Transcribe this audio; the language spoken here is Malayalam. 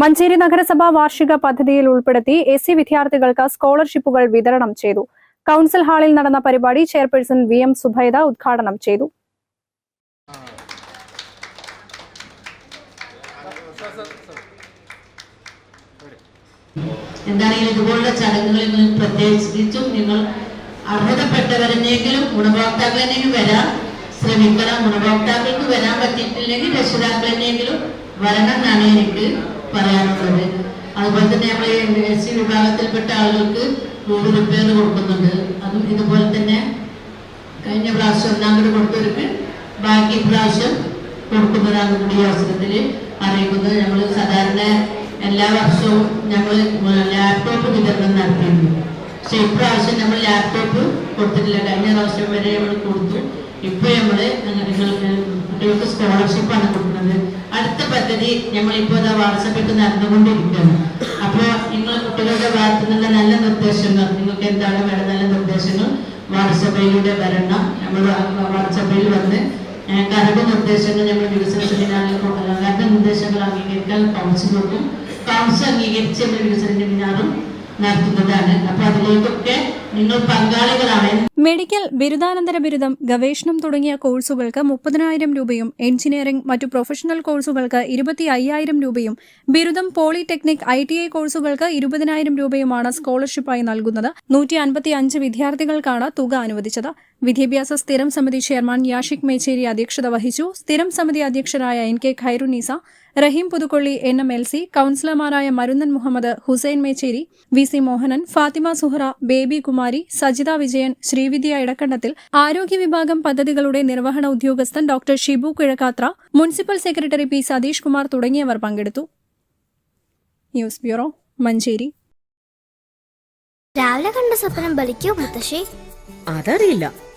മഞ്ചേരി നഗരസഭ വാർഷിക പദ്ധതിയിൽ ഉൾപ്പെടുത്തി എസ് സി വിദ്യാർത്ഥികൾക്ക് സ്കോളർഷിപ്പുകൾ വിതരണം ചെയ്തു. കൌൺസിൽ ഹാളിൽ നടന്ന പരിപാടി ചെയർപേഴ്സൺ വി എം സുബൈദ ഉദ്ഘാടനം ചെയ്തു. എന്താണെങ്കിലും ഇതുപോലുള്ള ചടങ്ങുകളിൽ നിന്ന് പ്രത്യേകിച്ചും നിങ്ങൾ അർഹതപ്പെട്ടവരെന്നെങ്കിലും ഗുണഭോക്താക്കളെന്നെങ്കിലും വരാൻ ശ്രമിക്കണം. ഗുണഭോക്താക്കൾക്ക് വരാൻ പറ്റിയിട്ടില്ലെങ്കിൽ രക്ഷിതാക്കളെന്നെങ്കിലും വരണം എന്നാണ് എനിക്ക് പറയാനുള്ളത് അതുപോലെ തന്നെ നമ്മൾ എസ് സി വിഭാഗത്തിൽപ്പെട്ട ആളുകൾക്ക് റൂഡ് റിപ്പയർ കൊടുക്കുന്നുണ്ട്. അതും ഇതുപോലെ തന്നെ കഴിഞ്ഞ പ്രാവശ്യം ഒന്നാം കൂടി കൊടുത്തവർക്ക് ബാക്കി പ്രാവശ്യം കൊടുക്കുന്നതാണ് കൂടി അവസരത്തിൽ അറിയിക്കുന്നത് നമ്മൾ സാധാരണ എല്ലാ വർഷവും ഞങ്ങൾ ലാപ്ടോപ്പ് വിതരണം നടത്തിയിരുന്നു. പക്ഷെ ഇപ്രാവശ്യം നമ്മൾ ലാപ്ടോപ്പ് കൊടുത്തിട്ടില്ല. കഴിഞ്ഞ പ്രാവശ്യം വരെ നമ്മൾ കൊടുത്തു. ഇപ്പൊ നമ്മൾ നിങ്ങൾക്ക് കുട്ടികൾക്ക് സ്കോളർഷിപ്പാണ് കൊടുക്കുന്നത്. പദ്ധതി നമ്മളിപ്പോ ഇതാ വാട്സപ്പിൽ നടന്നുകൊണ്ടിരിക്കുകയാണ്. അപ്പോൾ നിങ്ങൾ കുട്ടികളുടെ ഭാഗത്തു നല്ല നിർദ്ദേശങ്ങൾ നിങ്ങൾക്ക് എന്താണ് വേണ്ട നല്ല നിർദ്ദേശങ്ങൾ വാട്സപ്പിലൂടെ വരണം. നമ്മൾ വാട്സപ്പിൽ വന്ന് കരട് നിർദ്ദേശങ്ങൾ നമ്മൾ വികസന സെമിനാറിൽ കൊണ്ടുവരാം കരട് നിർദ്ദേശങ്ങൾ അംഗീകരിക്കാൻ കൗൺസിൽ നോക്കും കൗൺസിൽ അംഗീകരിച്ച് നമ്മൾ വികസന സെമിനാറും നടത്തുന്നതാണ്. അപ്പൊ അതിലേക്കൊക്കെ മെഡിക്കൽ ബിരുദാനന്തര ബിരുദം ഗവേഷണം തുടങ്ങിയ കോഴ്സുകൾക്ക് മുപ്പതിനായിരം രൂപയും എഞ്ചിനീയറിംഗ് മറ്റു പ്രൊഫഷണൽ കോഴ്സുകൾക്ക് ഇരുപത്തി അയ്യായിരം രൂപയും ബിരുദം പോളിടെക്നിക് ഐ ടി ഐ കോഴ്സുകൾക്ക് ഇരുപതിനായിരം രൂപയുമാണ് സ്കോളർഷിപ്പായി നൽകുന്നത്. നൂറ്റി അൻപത്തി അഞ്ച് വിദ്യാർത്ഥികൾക്കാണ് തുക അനുവദിച്ചത്. വിദ്യാഭ്യാസ സ്ഥിരം സമിതി ചെയർമാൻ യാഷിക് മേച്ചേരി അധ്യക്ഷത വഹിച്ചു. സ്ഥിരം സമിതി അധ്യക്ഷരായ N K Khairunneesa Rahim Puthukkolli N M L C കൌൺസിലർമാരായ Marunnan Muhammad Hussain Mecheri V C Mohanan Fathima Suhara Baby Kumari Sajitha Vijayan Sreevidya Edakkandathil ആരോഗ്യ വിഭാഗം പദ്ധതികളുടെ നിർവഹണ ഉദ്യോഗസ്ഥൻ doctor Shibu Kizhakkathra municipal secretary P Satheesh Kumar തുടങ്ങിയവർ പങ്കെടുത്തു. News bureau Manjeri. രാവിലെ കണ്ട സ്വപ്നം ബലിക്കോ മുത്തശ്ശി? അതറിയില്ല.